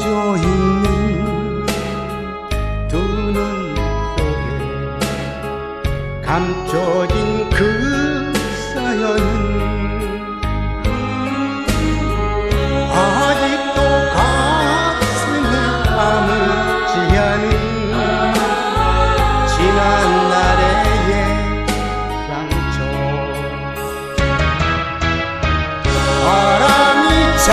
꺼져 있는 두 눈 속에 감춰진 그 사연은 아직도 가슴을 감을지 않은 지난 날의 상처. 바람이 차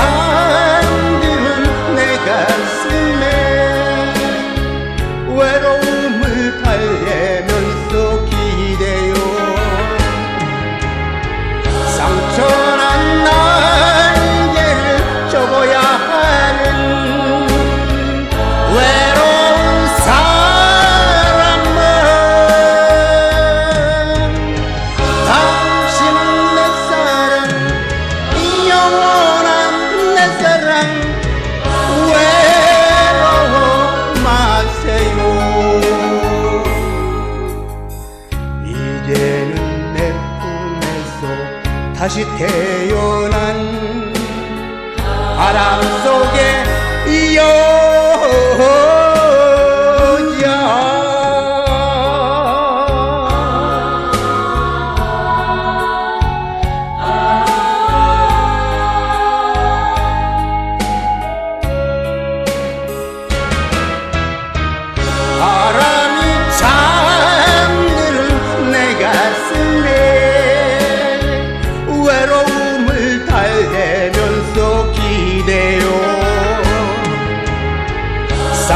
다시 태어난 아람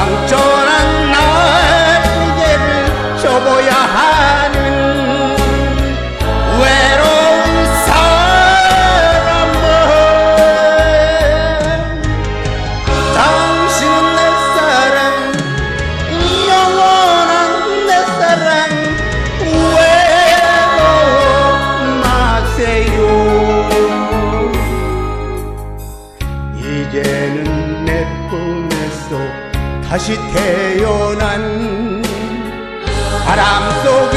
扬州 다시 태어난 바람 속